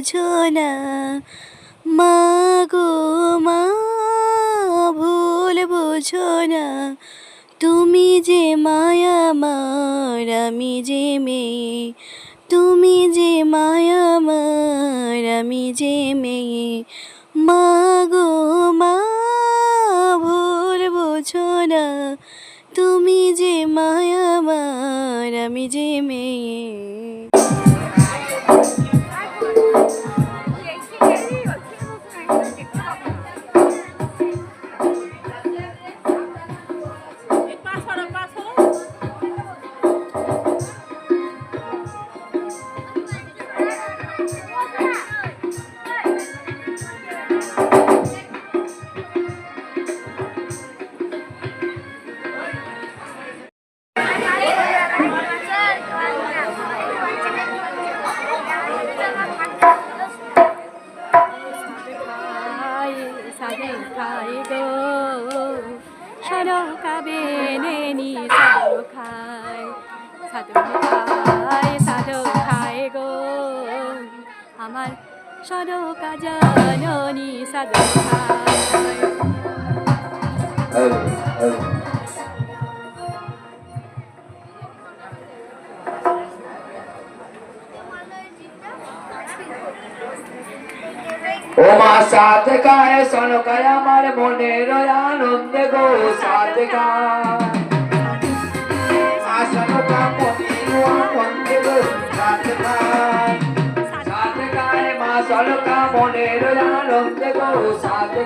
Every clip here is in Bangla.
বোঝো না মা গো মা ভুল বোঝো না। তুমি যে মায়া মার, আমি যে মেয়ে। তুমি যে মায়া মার, আমি যে মেয়ে। মা গো মা, ভুল বোঝো না। তুমি যে মায়া মার, আমি যে মেয়ে। সাদো খাই সাদো খাই গো। আমার সরকা জাননি সাদো খাই ও মা, সাথে গায়ে সনকায় আমার মনের আনন্দে গো, সাথে গায়। গায় মা সলকা মনের আনন্দে গো সাথে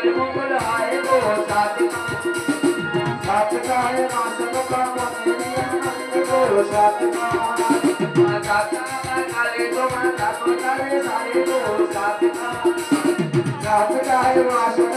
মাগো পুত্রের মঙ্গল হয় গো সাথে গায় সাথে গায়ে মা সনকা মনের আনন্দে গো সাথে গায় সাথে আমার কালে তোমরা সাথে সারে গো সাথে গায় সাথে গায়ে মা সনকা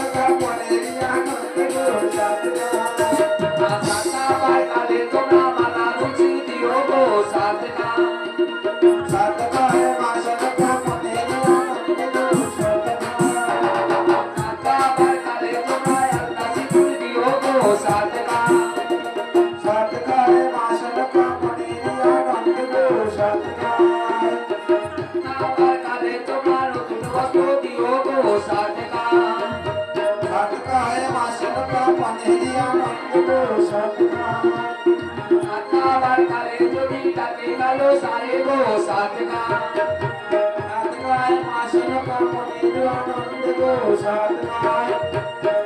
যদি তাকে কালো সারে গো সাথে গায় সাথে গায়ে মা সনকা মনের আনন্দে গো সাথে গায়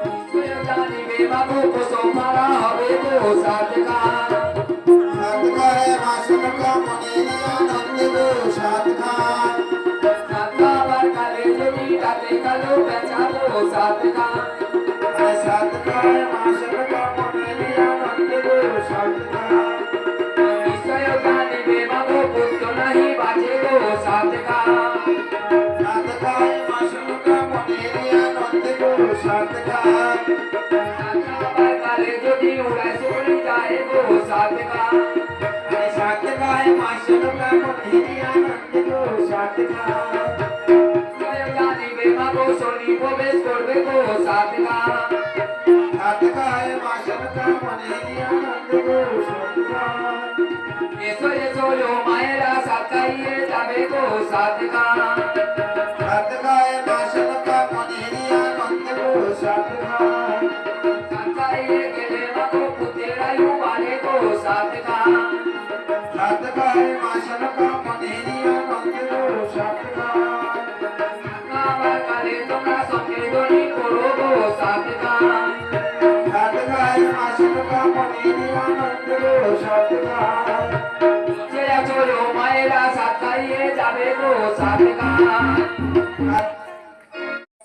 নিশ্চয় জানিবে বাবু কোসম মারা হবে গো সাথে গায় সাথে গায়ে মা সনকা মনের আনন্দে গো সাথে গায় সাথে আমার কালে যদি তাকে কালো বেচাবো সাথে গায় আরে সাথে গায়ে মা সনকা মনের আনন্দে গো সাথে গায় নিশ্চয় যায় গো সাথে গায় আরে সাথে গায়ে মা সনকা মনের আনন্দে গো সাথে গায় নিশ্চয় জানিবে বাবু শনি প্রবেশ করবে গো সাথে গায় সাথে গায়ে মা সনকা মনেরি আনন্দ গো সাধকায় এসো এসো লো মায়েরা সাতাইয়ে যাবে গো সাধকায় সাধকায় মাসলকা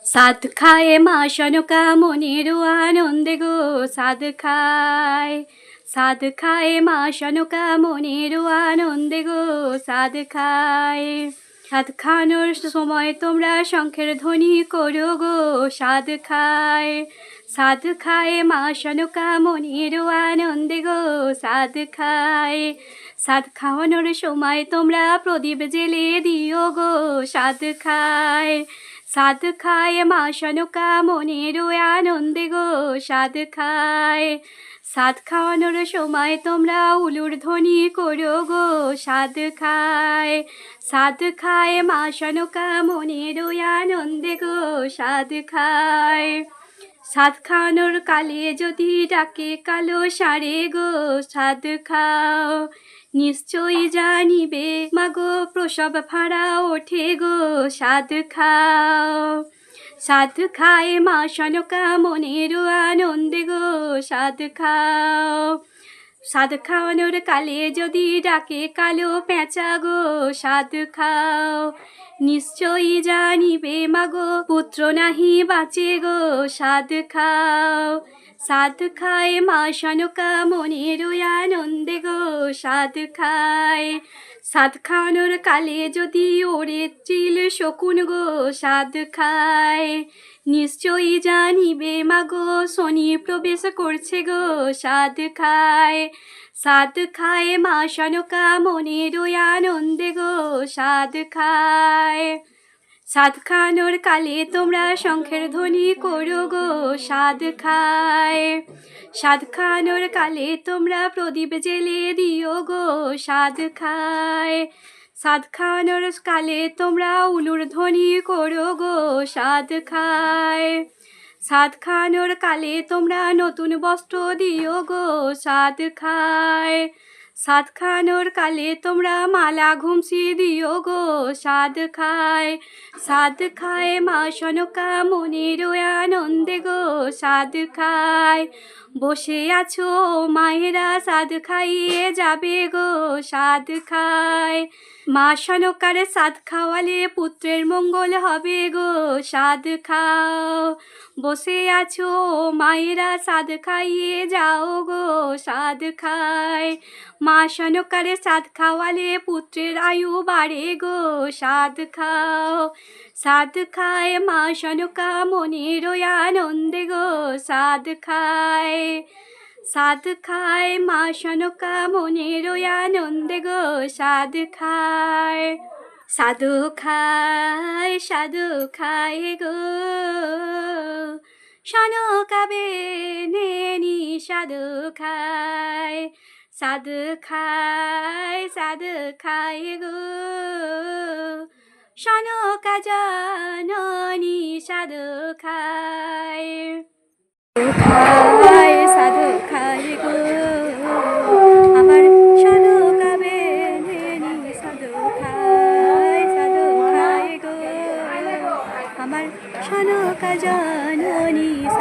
সাদ খায় মা সনকা মনের আনন্দে গো সাদ খায়। সাদ খায় মা সনকা মনের আনন্দে গো সাদ খায় সাদ খানোর সময় তোমরা শঙ্খের ধ্বনি করো গো সাদ খায় সাদ খায় মা সনকা মনের আনন্দে গো সাদ খায় সাদ খাওয়ানোর সময় তোমরা প্রদীপ জেলে দিও গো সাদ খায় সাদ খায় মা সনকা মনের আনন্দে গো সাদ খায় সাদ খাওয়ানোর সময় তোমরা উলুর ধ্বনি করো গো সাদ খায়। সাদ খায় মা সনকা মনের আনন্দে গো সাদ খায়। সাদ খাওয়ানোর কালে যদি ডাকে কালো সারে গো সাদ খাও। নিশ্চয়ই জানিবে মাগো প্রসব ফাড়া ওঠে গো সাদ খাও। সাদ খায় মা সনকা মনের আনন্দে গো, সাধ খাও। সাদ খাওয়ানোর কালে যদি ডাকে কালো পেঁচা গো সাদ খাও। নিশ্চয়ই জানিবে মাগো পুত্র নাহি বাঁচে গো সাদ খাও। সাদ খায় মা সনকা মনের আনন্দে গো সাদ খায় সাদ খাওয়ানোর কালে যদি ওরে চিল শকুন গো সাদ খায় নিশ্চয়ই জানিবে মা গো, শনি প্রবেশ করছে গো সাদ খায় সাদ খায় মা সনকা মনের আনন্দে গো সাদ খায় সাদ খানোর কালে তোমরা শঙ্খের ধ্বনি করো গো সাদ খায় সাদ খানোর কালে তোমরা প্রদীপ জেলে দিও গো সাদ খায় সাদ খানোর কালে তোমরা উলুর ধ্বনি করো গো সাদ খায় সাদ খানোর কালে তোমরা নতুন বস্ত্র দিও গো সাদ খায় সাদ খানোর কালে তোমরা মালা ঘুমসি দিও গো সাদ খায়। সাদ খায় মা সনকা মনের আনন্দে গো সাদ খায়। বসে আছো মায়েরা সাদ খাইয়ে যাবে গো সাদ খায়। মা সনকার সাদ খাওয়ালে পুত্রের মঙ্গল হবে গো সাদ খাও। বসে আছো, মায়েরা সাদ খাইয়ে যাও গো সাদ খায়। মা সনকারে সাদ খাওয়ালে পুত্রের আয়ু বাড়ে গো সাদ খাও। সাদ খায় মা সনকা মনের আনন্দে গো সাদ খায়। সাদ খায় মা সনকা মনের আনন্দে গো সাদ খায় সাধু খায় সাধু খায় গো। সনকাবে নেনি সাধু খায় সাধু খায় সাধু খায় গো। সনকা জাননি সাধু খায়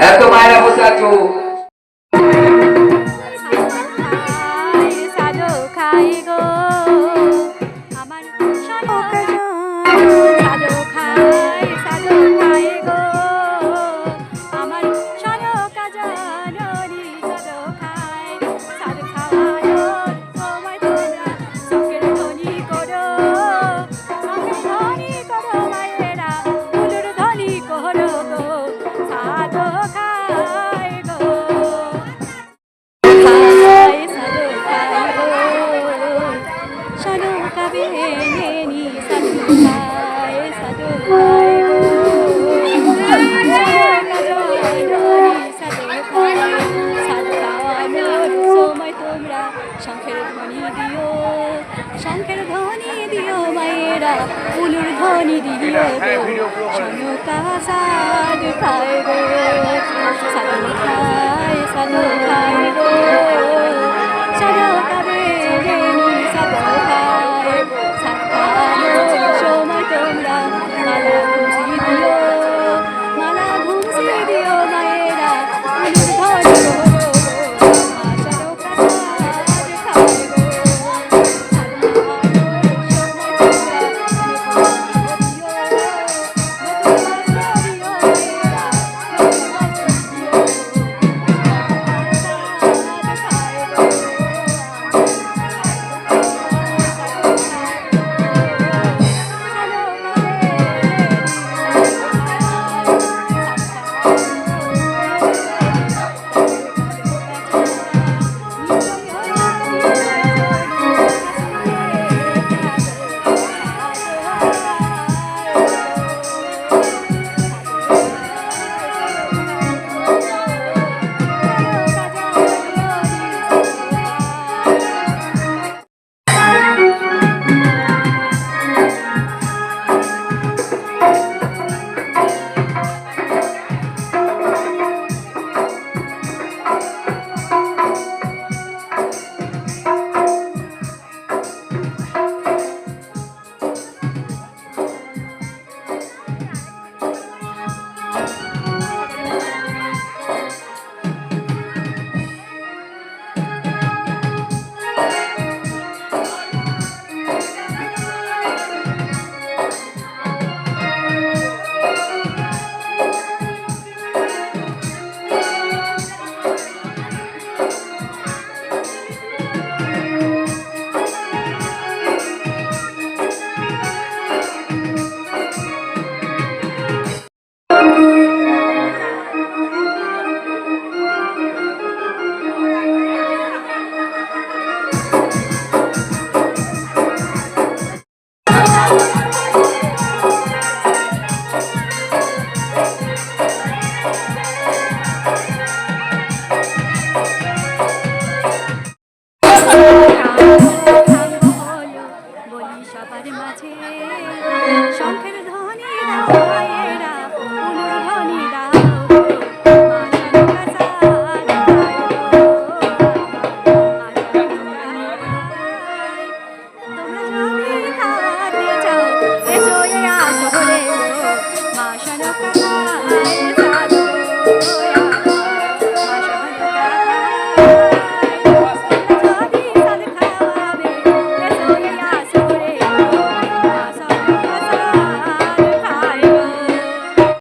এত মায়েরা বসে আছো।